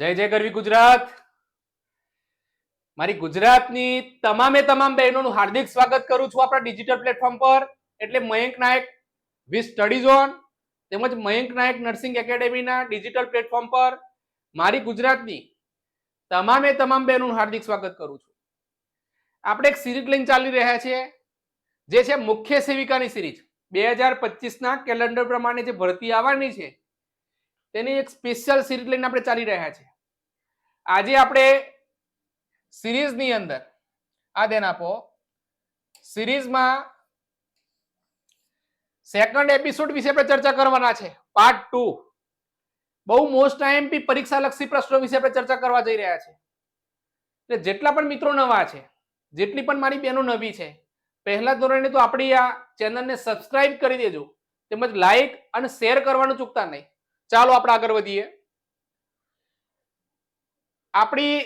જય જય ગરવી ગુજરાત. મારી ગુજરાતની તમામે તમામ બહેનોનું હાર્દિક સ્વાગત કરું છું આપણા ડિજિટલ પ્લેટફોર્મ પર. એટલે Mayank Nayak V study zone તેમજ મયંક નાયક નર્સિંગ એકેડેમીના ડિજિટલ પ્લેટફોર્મ પર મારી ગુજરાતની તમામે તમામ બહેનોનું હાર્દિક સ્વાગત કરું છું. આપણે એક સિરીઝ લઈને ચાલી રહ્યા છીએ, જે છે મુખ્ય સેવિકાની સિરીઝ બે હજાર પચીસના કેલેન્ડર પ્રમાણે જે ભરતી આવવાની છે, તેની એક સ્પેશિયલ સિરીઝ લઈને આપણે ચાલી રહ્યા છીએ. આજે આપણે સિરીઝની અંદર આ દેન આપો. સિરીઝમાં સેકન્ડ એપિસોડ વિશે આપણે ચર્ચા કરવાના છે. પાર્ટ ટુ બહુ મોસ્ટ આઈએમપી પરીક્ષા લક્ષી પ્રશ્નો વિશે આપણે ચર્ચા કરવા જઈ રહ્યા છે. એટલે જેટલા પણ મિત્રો નવા છે, જેટલી પણ મારી બહેનો નવી છે, પહેલા ધોરણે તો આપણી આ ચેનલને સબસ્ક્રાઇબ કરી દેજો, તેમજ લાઈક અને શેર કરવાનું ચૂકતા નહીં. ચાલો આપણે આગળ વધીએ. આપણી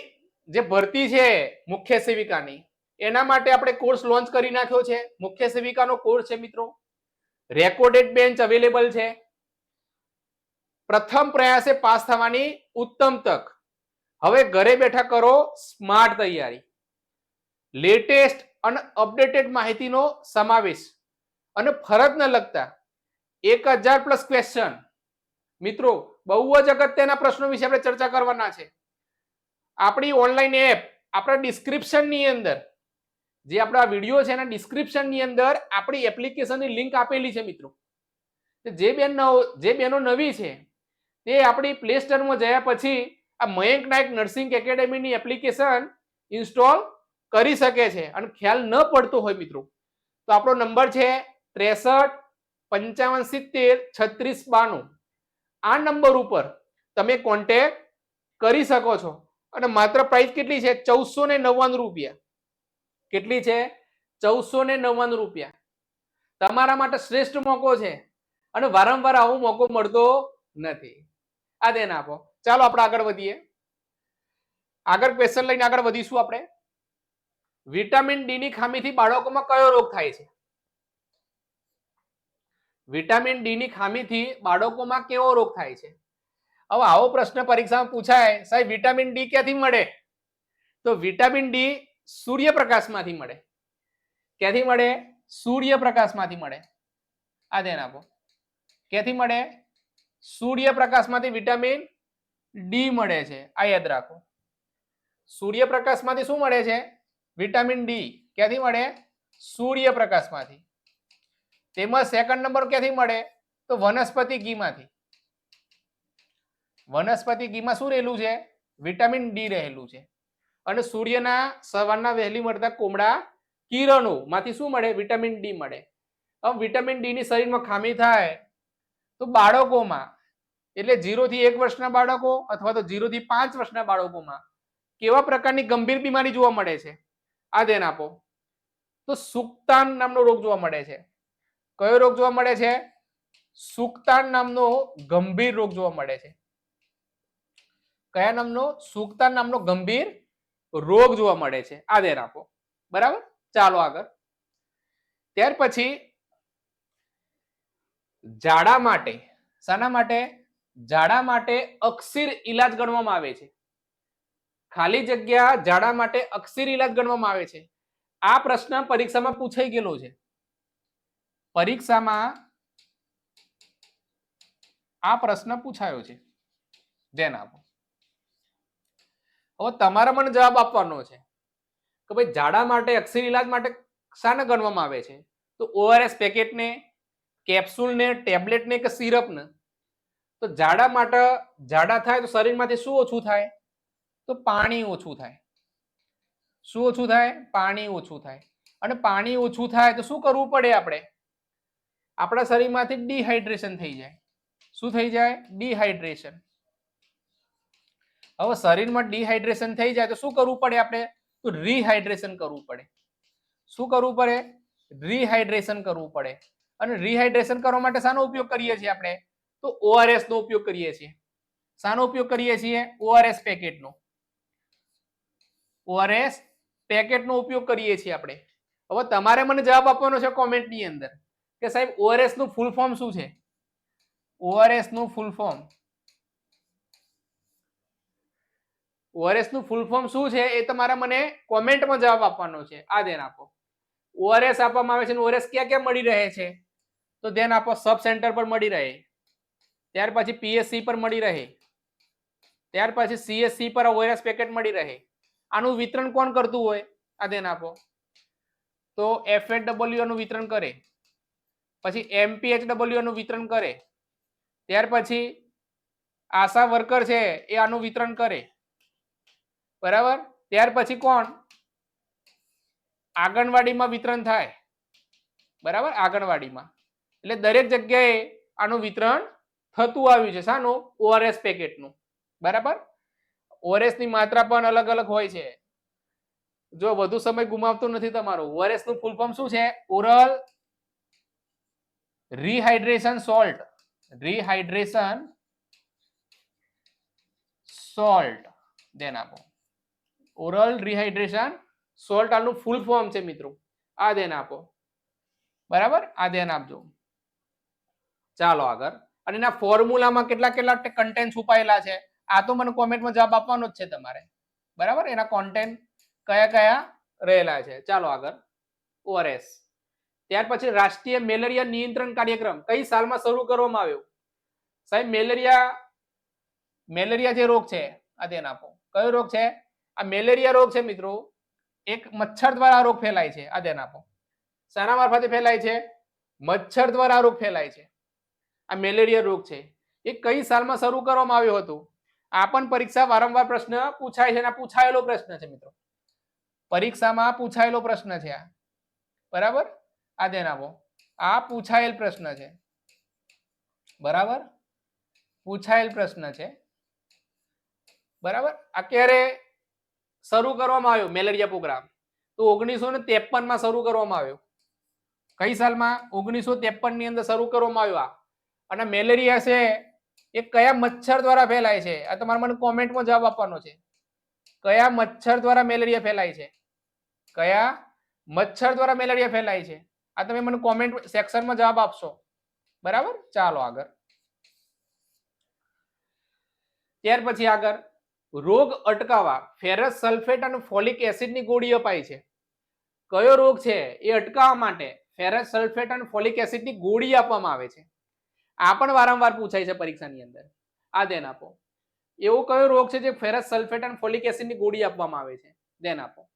જે ભરતી છે મુખ્ય સેવિકાની, એના માટે આપણે કોર્સ લોન્ચ કરી નાખ્યો છે. મુખ્ય સેવિકાનો કોર્સ છે મિત્રો. રેકોર્ડેડ બેન્ચ અવેલેબલ છે. પ્રથમ પ્રયાસે પાસ થવાની ઉત્તમ તક. હવે ઘરે બેઠા કરો સ્માર્ટ તૈયારી. લેટેસ્ટ અને અપડેટેડ માહિતીનો સમાવેશ. અને ફરજને લગતા એક હજાર પ્લસ ક્વેશ્ચન મિત્રો, બહુ જ અગત્યના પ્રશ્નો વિશે આપણે ચર્ચા કરવાના છે. આપણી ઓનલાઈન એપ આપણા ડિસ્ક્રિપ્શનની અંદર, જે આપણા વીડિયો છે એના ડિસ્ક્રિપ્શનની અંદર આપણી એપ્લિકેશનની લિંક આપેલી છે મિત્રો. જે બેન જે બેનો નવી છે, તે આપણી પ્લે સ્ટોરમાં જયા પછી આ મયંક નાયક નર્સિંગ એકેડેમીની એપ્લિકેશન ઇન્સ્ટોલ કરી શકે છે. અને ખ્યાલ ન પડતો હોય મિત્રો. તો આપણો નંબર છે ત્રેસઠ, પંચાવન, સિત્તેર, છત્રીસ, બાણું. આ નંબર ઉપર તમે કોન્ટેક્ટ કરી શકો છો. અને માત્ર પ્રાઇસ કેટલી છે? ચૌદસો ને નવ્વાણું રૂપિયા. કેટલી છે? ચૌદસો ને નવ્વાણું રૂપિયા. તમારા માટે શ્રેષ્ઠ મોકો છે. અને વારંવાર આવો મોકો મળતો નથી. આ દેન આપો. ચાલો આપણે આગળ વધીએ. આગળ ક્વેશ્ચન લઈને આગળ વધીશું આપણે. વિટામિન ડી ની ખામીથી બાળકોમાં કયો રોગ થાય છે? વિટામિન ડી ની ખામીથી બાળકોમાં કેવો રોગ થાય છે? હવે આવો પ્રશ્ન પરીક્ષામાં પૂછાય, સાહેબ, વિટામિન ડી ક્યાંથી મળે? તો વિટામિન ડી સૂર્યપ્રકાશમાંથી મળે. ક્યાંથી મળે? સૂર્યપ્રકાશમાંથી મળે. આ ધ્યાન આપો. ક્યાંથી મળે? સૂર્યપ્રકાશમાંથી વિટામિન ડી મળે છે. આ યાદ રાખો. સૂર્યપ્રકાશમાંથી શું મળે છે? Vitamin D. ક્યાંથી મળે? સૂર્યપ્રકાશમાંથી. તેમાં સેકન્ડ નંબર ક્યાંથી મળે? તો વનસ્પતિ ઘીમાંથી. વનસ્પતિ ઘીમાં શું રહેલું છે? વિટામિન ડી રહેલું છે. અને સૂર્યના સવારના વહેલી મળતા કોમળા કિરણો માંથી શું મળે? વિટામિન ડી મળે. હવે વિટામિન ડી ની શરીરમાં ખામી થાય તો બાળકોમાં, એટલે ઝીરો થી એક વર્ષના બાળકો અથવા તો ઝીરો થી પાંચ વર્ષના બાળકોમાં કેવા પ્રકારની ગંભીર બીમારી જોવા મળે છે? આ ધ્યાન આપો. તો સુક્તાન નામનો રોગ જોવા મળે છે. કયો રોગ જોવા મળે છે? સુક્તાન નામનો ગંભીર રોગ જોવા મળે છે. કયા નામનો? સુકતા નામનો ગંભીર રોગ જોવા મળે છે. આ ધ્યાન આપો. બરાબર? ચાલો આગળ. ત્યાર પછી ઝાડા માટે, શાના માટે? ઝાડા માટે અક્ષીર ઈલાજ ગણવામાં આવે છે. ખાલી જગ્યા ઝાડા માટે અક્ષીર ઈલાજ ગણવામાં આવે છે. આ પ્રશ્ન પરીક્ષામાં પૂછાઈ ગયેલો છે. પરીક્ષામાં આ પ્રશ્ન પૂછાયો છે. ધ્યાન આપો. હવે તમારે મને જવાબ આપવાનો છે કે ભાઈ ઝાડા માટે અક્ષીર ઈલાજ માટે શાને ગણવામાં આવે છે? તો ઓઆરએસ પેકેટને, કેપ્સ્યુલને, ટેબ્લેટને કે સિરપને? તો ઝાડા માટે ઝાડા થાય તો શરીરમાંથી શું ઓછું થાય? તો પાણી ઓછું થાય. શું ઓછું થાય? પાણી ઓછું થાય. અને પાણી ઓછું થાય તો શું કરવું પડે આપણે? આપણા શરીરમાંથી ડિહાઇડ્રેશન થઈ જાય. શું થઈ જાય? ડિહાઇડ્રેશન હવે શરીરમાં ડિહાઇડ્રેશન થઈ જાય તો શું કરવું પડે આપણે? તો રિહાઇડ્રેશન કરવું પડે. શું કરવું પડે? રિહાઇડ્રેશન કરવું પડે. અને રિહાઇડ્રેશન કરવા માટે શાનો ઉપયોગ કરીએ છીએ આપણે? તો ઓઆરએસ નો ઉપયોગ કરીએ છીએ. શાનો ઉપયોગ કરીએ છીએ? ઓઆરએસ પેકેટનો. ઓઆરએસ પેકેટનો ઉપયોગ કરીએ છીએ આપણે. હવે તમારે મને જવાબ આપવાનો છે કોમેન્ટની અંદર કે સાહેબ ઓઆરએસનું ફૂલ ફોર્મ શું છે? ઓઆરએસનું ફૂલ ફોર્મ ઓઆરએસનું ફૂલ ફોર્મ શું છે એ તમારે મને કોમેન્ટમાં જવાબ આપવાનો છે. આ ધ્યાન આપો. ઓઆરએસ આપવામાં આવે છે ઓઆરએસ ક્યાં ક્યાં મળી રહે છે? તો ધ્યાન આપો સબ સેન્ટર પર મળી રહે. ત્યાર પછી પીએસસી પર મળી રહે. ત્યાર પછી સીએસસી પર ઓઆરએસ પેકેટ મળી રહે. આનું વિતરણ કોણ કરતું હોય? આ ધ્યાન આપો. તો એફએડબલ્યુ નું વિતરણ કરે. પછી એમપીએચડબલ્યુ નું વિતરણ કરે. ત્યાર પછી આશા વર્કર છે એ આનું વિતરણ કરે. બરાબર? ત્યાર પછી કોણ? આંગણવાડીમાં વિતરણ થાય. બરાબર? આંગણવાડીમાં. એટલે દરેક જગ્યાએ આનું વિતરણ થતું આવ્યું છે. શાનું? ઓઆરએસ પેકેટનું. બરાબર? ઓઆરએસની માત્રા પણ અલગ અલગ હોય છે. જો વધુ સમય ગુમાવતો નથી તમારો ઓઆરએસનું ફૂલ શું છે? Oral rehydration salt rehydration salt ધ્યાન આપો. ઓરલ રિહાઇડ્રેશન સોલ્ટ આનું ફૂલ ફોર્મ છે મિત્રો. આ ધ્યાન આપો. બરાબર? આ ધ્યાન આપજો. ચાલો આગળ. અને એના ફોર્મ્યુલામાં કેટલા કેટલા કન્ટેન્ટ છુપાયેલા છે? આ તો મને કોમેન્ટમાં જવાબ આપવાનો જ છે તમારે. બરાબર? એના કોન્ટેન્ટ કયા કયા રહેલા છે? ચાલો આગળ. ઓઆરએસ ત્યાર પછી રાષ્ટ્રીય મેલેરિયા નિયંત્રણ કાર્યક્રમ કઈ સાલમાં શરૂ કરવામાં આવ્યો? સાહેબ, મેલેરિયા મેલેરિયા જે રોગ છે, આ ધ્યાન આપો. કયો રોગ છે? આ મેલેરિયા રોગ છે મિત્રો, એક મચ્છર દ્વારા આ રોગ ફેલાય છે, આ ધ્યાન આપો. શાના મારફતે ફેલાય છે? મચ્છર દ્વારા આ રોગ ફેલાય છે. આ મેલેરિયા રોગ છે. એ કઈ સાલમાં શરૂ કરવામાં આવ્યો હતો? આ પણ પરીક્ષા વારંવાર પ્રશ્ન પૂછાય છે અને પૂછાયેલો પ્રશ્ન છે મિત્રો. પરીક્ષામાં પૂછાયેલો પ્રશ્ન છે આ. બરાબર? આ ધ્યાન આપો. આ પૂછાયેલ પ્રશ્ન છે. બરાબર? પૂછાયેલ પ્રશ્ન છે. બરાબર? આ ક્યારે શરૂ કરવામાં આવ્યો, મેલેરિયા પ્રોગ્રામ. તો ઓગણીસો ને ત્રેપનમાં શરૂ કરવામાં આવ્યો. કઈ સાલમાં? ઓગણીસો ત્રેપનની અંદર શરૂ કરવામાં આવ્યો આ. અને મેલેરિયા છે, એ કયા મચ્છર દ્વારા ફેલાય છે? આ તમારે મને કોમેન્ટમાં જવાબ આપવાનો છે. કયા મચ્છર દ્વારા મેલેરિયા ફેલાય છે? કયા મચ્છર દ્વારા મેલેરિયા ફેલાય છે? આ તમે મને કોમેન્ટ સેક્શનમાં જવાબ આપશો. બરાબર? ચાલો આગળ. ત્યાર પછી આગળ. રોગ અટકાવવા, ફેરસ સલ્ફેટ અને ફોલિક એસિડની ગોળી અપાય છે. કયો રોગ છે એ અટકાવવા માટે ફેરસ સલ્ફેટ અને ફોલિક એસિડની ગોળી આપવામાં આવે છે. આ પણ વારંવાર પૂછાય છે પરીક્ષાની અંદર. આ ધ્યાન આપો. એવો કયો રોગ છે જે ફેરસ સલ્ફેટ અને ફોલિક એસિડની ગોળી આપવામાં આવે છે? ધ્યાન આપો.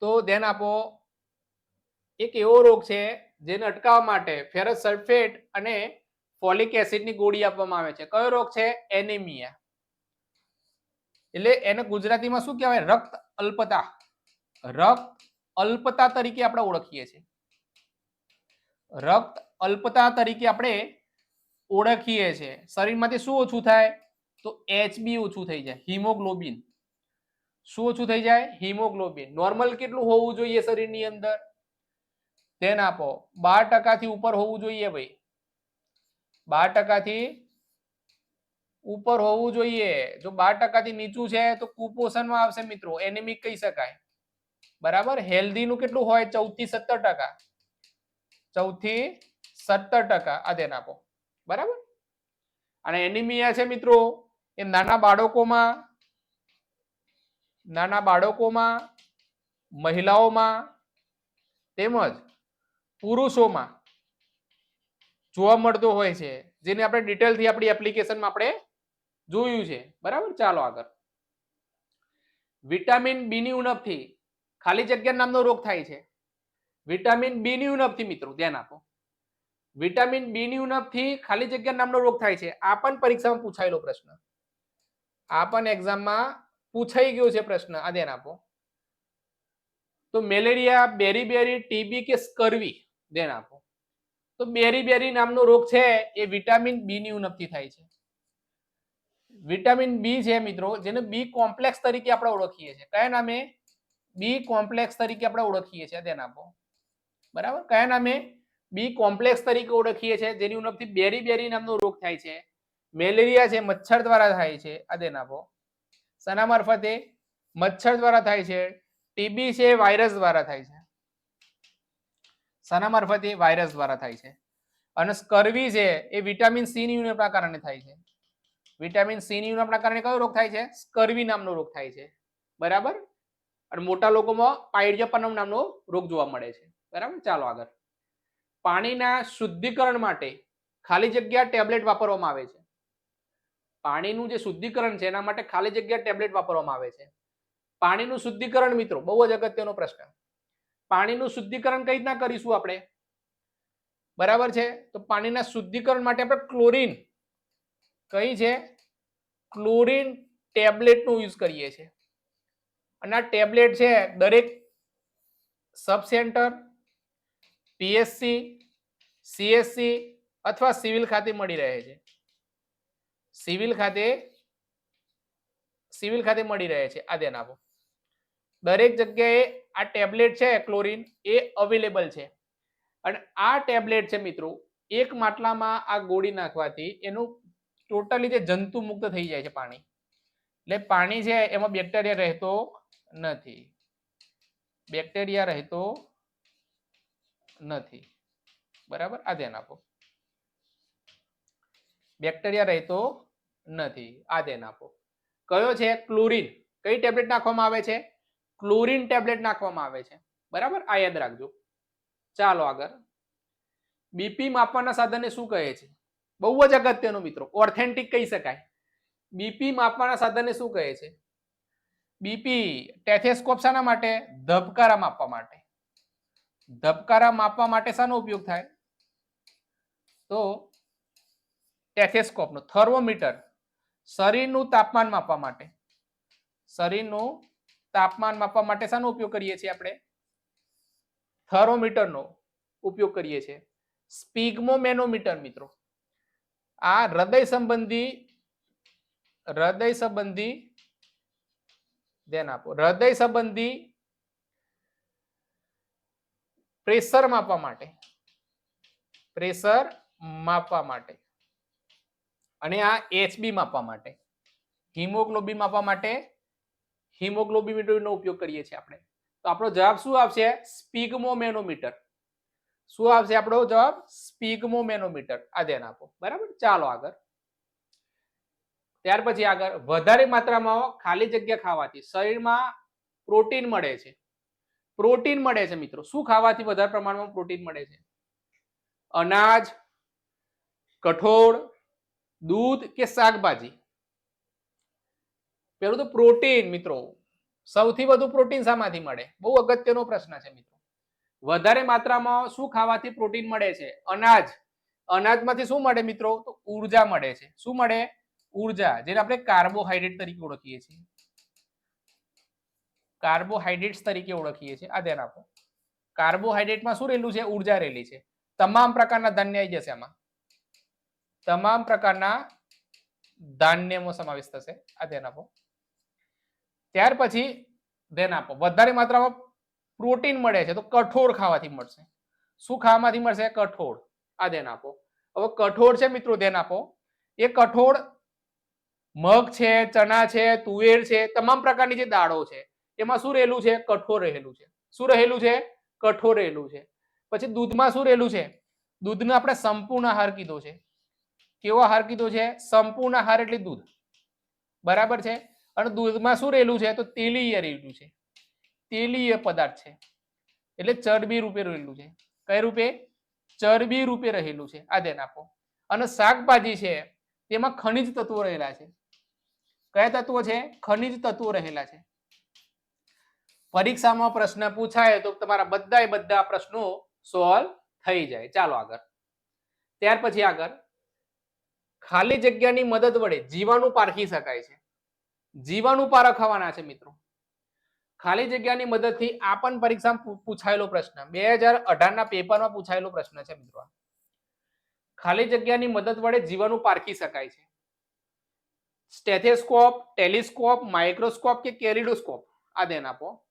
તો ધ્યાન આપો, એક એવો રોગ છે જેને અટકાવવા માટે ફેરસ સલ્ફેટ અને ફોલિક એસિડની ગોળી આપવામાં આવે છે. કયો રોગ છે? એનેમિયા. એટલે એને ગુજરાતીમાં શું કહેવાય? રક્ત અલ્પતા. રક્ત અલ્પતા તરીકે આપણે ઓળખીએ છીએ. રક્ત અલ્પતા તરીકે આપણે ઓળખીએ છીએ. શરીરમાંથી શું ઓછું થાય? તો એચબી ઓછું થઈ જાય. હિમોગ્લોબિન. શું ઓછું થઈ જાય? હિમોગ્લોબિન. નોર્મલ કેટલું હોવું જોઈએ શરીરની અંદર? ધ્યાન આપો. બાર ટકાથી ઉપર હોવું જોઈએ ભાઈ. બાર ટકાથી ઉપર હોવું જોઈએ. જો બાર ટકાથી નીચું છે, તો કુપોષણમાં આવશે મિત્રો. એનેમિક કહી શકાય. બરાબર? હેલ્ધીનું કેટલું હોય? ચૌદથી સત્તર ટકા. ચૌદથી સત્તર ટકા આ ધ્યાન આપો. બરાબર? અને એનિમિયા છે મિત્રો, એ નાના બાળકોમાં નાના બાળકોમાં, મહિલાઓમાં, તેમજ પુરુષોમાં જોવા મળતો હોય છે. જેને આપણે ડિટેલથી આપણી એપ્લિકેશનમાં આપણે જોયું છે. બરાબર? ચાલો આગળ. વિટામિન બી ઉણપથી ખાલી જગ્યા નામનો રોગ થાય છે. વિટામિન બી ઉણપથી મિત્રો, ધ્યાન આપો. વિટામિન બી ઉણપથી ખાલી જગ્યા નામનો રોગ થાય છે. આ પણ પરીક્ષામાં પૂછાયેલો પ્રશ્ન. આ પણ એક્ઝામમાં પૂછાઈ ગયો છે પ્રશ્ન. આ ધ્યાન આપો. તો મેલેરિયા બેરી બેરી ટીબી કે સ્કર્વી? ધ્યાન આપો. તો બેરી બેરી નામનો રોગ છે એ વિટામિન બી ની ઉણપથી થાય છે. વિટામિન બી છે મિત્રો, જેને બી કોમ્પ્લેક્સ તરીકે આપણે ઓળખીએ છીએ. કયા નામે? બી કોમ્પ્લેક્સ તરીકે આપણે ઓળખીએ છીએ. ધ્યાન આપો. બરાબર? કયા નામે? બી કોમ્પ્લેક્સ તરીકે ઓળખીએ છીએ, જેની ઉણપથી બેરી બેરી નામનો રોગ થાય છે. મેલેરિયા છે, મચ્છર દ્વારા થાય છે. આ ધ્યાન આપો. શના મારફતે? મચ્છર દ્વારા થાય છે. ટીબી છે વાયરસ દ્વારા થાય છે. સના મારફતે? વાયરસ દ્વારા થાય છે. અને સ્કર્વી છે, એ વિટામિન સી ની ઉણપના કારણે થાય છે. વિટામિન સી ની ઉણપના કારણે કયો રોગ થાય છે? સ્કર્વી નામનો રોગ થાય છે. બરાબર? અને મોટા લોકોમાં પાયરિયપનમ નામનો રોગ જોવા મળે છે. બરાબર? ચાલો આગળ. પાણીના શુદ્ધિકરણ માટે ખાલી જગ્યા ટેબ્લેટ વાપરવામાં આવે છે. પાણીનું જે શુદ્ધિકરણ છે, એના માટે ખાલી જગ્યા ટેબ્લેટ વાપરવામાં આવે છે. પાણીનું શુદ્ધિકરણ મિત્રો, બહુ જ અગત્યનો પ્રશ્ન. પાણીનું શુદ્ધિકરણ કઈ રીતના કરીશું આપણે? બરાબર છે? તો પાણીના શુદ્ધિકરણ માટે આપણે ક્લોરીન કઈ છે? ક્લોરીન ટેબ્લેટનો યુઝ કરીએ છીએ અને આ ટેબ્લેટ છે દરેક સબ સેન્ટર પીએસસી, સીએસસી અથવા સિવિલ ખાતે મળી રહે છે. સિવિલ ખાતે સિવિલ ખાતે મળી રહે છે. આ ધ્યાન આપો. દરેક જગ્યાએ આ ટેબ્લેટ છે, ક્લોરીન, એ અવેલેબલ છે. અને આ ટેબ્લેટ છે મિત્રો, એક માટલામાં આ ગોળી નાખવાથી એનું ટોટલી જે જંતુ મુક્ત થઈ જાય છે પાણી. એટલે પાણી છે એમાં બેક્ટેરિયા રહેતો નથી. બેક્ટેરિયા રહેતો નથી. બરાબર? આ ધ્યાન આપો. બેક્ટેરિયા રહેતો નથી. આ ધ્યાન આપો. કયો છે? ક્લોરીન કઈ ટેબ્લેટ નાખવામાં આવે છે? ક્લોરીન ટેબ્લેટ નાખવામાં આવે છે. બરાબર? આ યાદ રાખજો. ચાલો આગળ. બીપી માપવાના સાધનને શું કહે છે? બહુ જ અગત્યનું મિત્રો. ઓથેન્ટિક કહી શકાય. બીપી માપવાના સાધનને શું કહે છે? બીપી ટેથેસ્કોપ શાના માટે, ધબકારા માપવા માટે. ધબકારા માપવા માટે શાનો ઉપયોગ થાય? તો ટેથેસ્કોપનો, થર્મોમીટર, શરીરનું તાપમાન માપવા માટે. શરીરનું તાપમાન માપવા માટે શાનો ઉપયોગ કરીએ છીએ આપણે? થર્મોમીટરનો ઉપયોગ કરીએ છીએ. સ્પીગમોમેનોમીટર મિત્રો. આ હૃદય સંબંધી હૃદય સંબંધી, ધ્યાન આપો. હૃદય સંબંધી પ્રેશર માપવા માટે. પ્રેશર માપવા માટે. અને આ એચબી માપવા માટે. હિમોગ્લોબિન માપવા માટે હિમોગ્લોબિમીટરનો ઉપયોગ કરીએ છીએ આપણે. તો આપણો જવાબ શું આવશે સ્પિગ્મોમેનોમીટર. શું આવશે આપણો જવાબ? સ્પિગ્મોમેનોમીટર આ ધ્યાન આપો. બરાબર? ચાલો આગળ. ત્યાર પછી આગળ. વધારે માત્રામાં ખાલી જગ્યા ખાવાથી. શરીરમાં પ્રોટીન મળે છે. પ્રોટીન મળે છે મિત્રો. શું ખાવાથી વધારે પ્રમાણમાં પ્રોટીન મળે છે? અનાજ, કઠોળ, દૂધ કે શાકભાજી? પેલું તો પ્રોટીન મિત્રો. સૌથી વધુ પ્રોટીન શામાંથી મળે. બહુ અગત્યનો પ્રશ્ન છે મિત્રો. વધારે માત્રામાં શું ખાવાથી પ્રોટીન મળે છે? અનાજ. અનાજમાંથી શું મળે મિત્રો? તો ઊર્જા મળે છે. શું મળે? ઊર્જા જેને આપણે કાર્બોહાઈડ્રેટ તરીકે ઓળખીએ છીએ. કાર્બોહાઈડ્રેટ્સ તરીકે ઓળખીએ છીએ. આ ધ્યાન આપો. કાર્બોહાઈડ્રેટમાં શું રહેલું છે? ઊર્જા રહેલી છે. તમામ પ્રકારના ધાન્ય આવી જશે આમાં. તમામ પ્રકારના ધાન્યમાં સમાવેશ થશે. આ ધ્યાન આપો. ત્યાર પછી ધ્યાન આપો. વધારે માત્રામાં પ્રોટીન મળે છે તો કઠોળ ખાવાથી મળશે. શું ખાવામાંથી મળશે? કઠોળ. આ ધ્યાન આપો. હવે કઠોળ છે મિત્રો, ધ્યાન આપો. એ કઠોળ મગ છે, ચણા છે, તુવેર છે, તમામ પ્રકારની જે દાળો છે, એમાં શું રહેલું છે? કઠોળ રહેલું છે. શું રહેલું છે? કઠોળ રહેલું છે. પછી દૂધમાં શું રહેલું છે? દૂધનો આપણે સંપૂર્ણ આહાર કીધો છે. કેવો આહાર કીધો છે? સંપૂર્ણ આહાર એટલે દૂધ. બરાબર છે? અને દૂધમાં શું રહેલું છે? તો તેલીય રહેલું છે. તેલીય પદાર્થ છે. એટલે ચરબી રૂપે રહેલું છે. કઈ રૂપે? ચરબી રૂપે રહેલું છે. આ ધ્યાન આપો. અને શાકભાજી છે, તેમાં ખનિજ તત્વો રહેલા છે. કયા તત્વો છે? ખનિજ તત્વો રહેલા છે. પરીક્ષામાં પ્રશ્ન પૂછાય તો તમારા બધા બધા પ્રશ્નો સોલ્વ થઈ જાય. ચાલો આગળ. ત્યાર પછી આગળ. ખાલી જગ્યાની મદદ વડે જીવાણુ પારખી શકાય છે. જીવાણુ પારખવાના છે મિત્રો. ખાલી જગ્યાની મદદથી આ પણ પરીક્ષામાં પૂછાયેલો પ્રશ્ન. બે હજાર અઢારના પેપરમાં પૂછાયેલો પ્રશ્ન છે મિત્રો ખાલી જગ્યાની મદદ વડે જીવાણુ પારખી શકાય છે. સ્ટેથેસ્કોપ, ટેલિસ્કોપ, માઇક્રોસ્કોપ કે કેલિડોસ્કોપ? આ ધ્યાન આપો.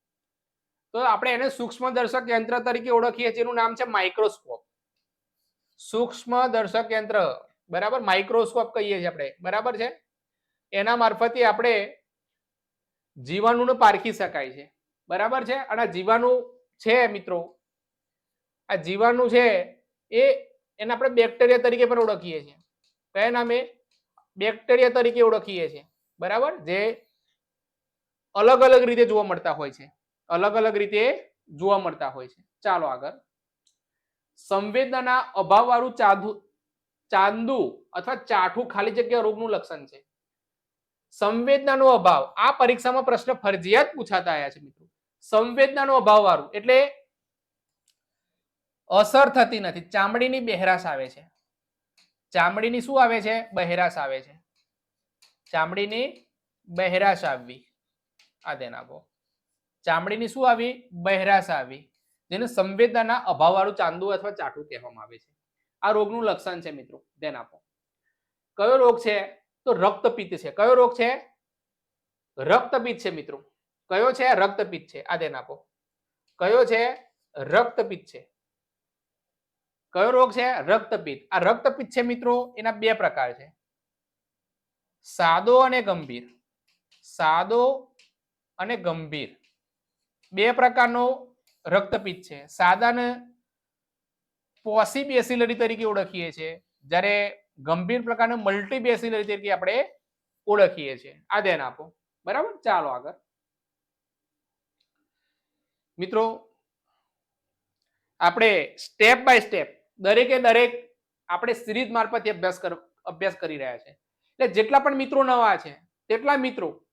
તો આપણે એને સૂક્ષ્મ દર્શક યંત્ર તરીકે ઓળખીએ છીએ. એનું નામ છે માઇક્રોસ્કોપ. સૂક્ષ્મ દર્શક યંત્ર. બરાબર? માઇક્રોસ્કોપ કહીએ છીએ આપણે. બરાબર છે? એના મારફતે આપણે જીવાણુને પારખી શકાય છે. બરાબર છે? અને જીવાણુ છે મિત્રો. આ જીવાણુ છે એ એને આપણે બેક્ટેરિયા તરીકે પણ ઓળખીએ છીએ. કયા નામે? બેક્ટેરિયા તરીકે ઓળખીએ છીએ. બરાબર? જે અલગ અલગ રીતે જોવા મળતા હોય છે. અલગ અલગ રીતે જોવા મળતા હોય છે. ચાલો આગળ. સંવેદનાના અભાવવાળું ચાંદુ ચાંદુ અથવા ચાઠું ખાલી જગ્યા રોગનું લક્ષણ છે. સંવેદનાનો અભાવ. આ પરીક્ષામાં પ્રશ્ન ફરજિયાત પૂછાતા આવ્યા છે મિત્રો. સંવેદનાનો અભાવ વાળું. એટલે અસર થતી નથી. ચામડીની બહેરાશ આવે છે. ચામડીની શું આવે છે? બહેરાશ આવે છે. ચામડીની બહેરાશ આવવી. આ ધ્યાન આપો. ચામડીની શું આવી? બહેરાશ આવી. જેને સંવેદનાના અભાવવાળું ચાંદુ અથવા ચાટું કહેવામાં આવે છે. આ રોગનું લક્ષણ છે મિત્રો. ધ્યાન આપો. કયો રોગ છે? તો રક્તપિત્ત છે. કયો રોગ છે? રક્તપિત્ત છે મિત્રો. કયો છે? રક્તપિત્ત છે. આ ધ્યાન આપો. કયો છે? રક્તપિત્ત છે. કયો રોગ છે? રક્તપિત્ત. આ રક્તપિત્ત છે મિત્રો, એના બે પ્રકાર છે. સાદો અને ગંભીર. સાદો અને ગંભીર. બે પ્રકારનો રક્તપિત્ત છે. સાદાને પોસી બેસિલરી તરીકે ઓળખીએ છીએ. જ્યારે ગંભીર પ્રકારનો મલ્ટી બેસિલરી તરીકે આપણે ઓળખીએ છીએ. આ ધ્યાન આપો. બરાબર? ચાલો આગળ. મિત્રો, આપણે સ્ટેપ બાય સ્ટેપ દરેકે દરેક આપણે સિરીઝ મારફતે અભ્યાસ અભ્યાસ કરી રહ્યા છે. એટલે જેટલા પણ મિત્રો નવા છે, તેટલા મિત્રો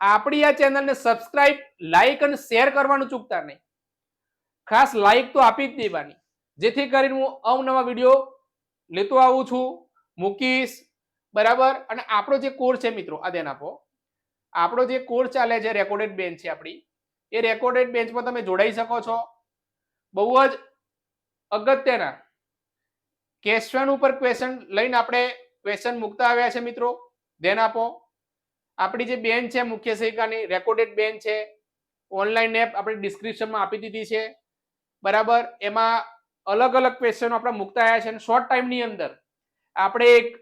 આપણી આ ચેનલને સબસ્ક્રાઇબ લાઈક અને શેર કરવાનું ચૂકતા નહીં. ખાસ લાઈક તો આપી જ દેવાની. જેથી કરીને હું અવનવા વીડિયો લેતો આવું છું. મૂકીશ. બરાબર? અને આપણો જે કોર્સ છે મિત્રો, આ ધ્યાન આપો. આપણો જે કોર્સ ચાલે છે રેકોર્ડેડ બેન્ચ છે આપણી. એ રેકોર્ડેડ બેન્ચમાં તમે જોડાઈ શકો છો. બહુ જ અગત્યના. ક્વેશ્ચન ઉપર ક્વેશ્ચન લઈને આપણે ક્વેશ્ચન મૂકતા આવ્યા છે મિત્રો. ધ્યાન આપો. આપણી જે બેન છે, મુખ્ય શિક્ષિકાની રેકોર્ડેડ બેન છે. ઓનલાઈન એપ આપણે ડિસ્ક્રિપ્શનમાં આપી દીધી છે. બરાબર? એમાં અલગ અલગ ક્વેશ્ચનો આપણે મૂકતા આવ્યા છે અને શોર્ટ ટાઈમની અંદર આપણે એક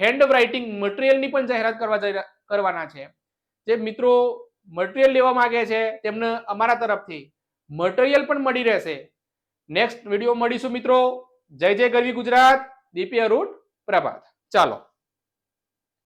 હેન્ડ રાઇટિંગ મટીરિયલની પણ જાહેરાત કરવા કરવાના છે. જે મિત્રો મટીરિયલ લેવા માગે છે, તેમને અમારા તરફથી મટીરિયલ પણ મળી રહેશે. નેક્સ્ટ વીડિયો મળીશું મિત્રો. જય જય ગરવી ગુજરાત. દીપી અરુણ, પ્રભાત. ચાલો.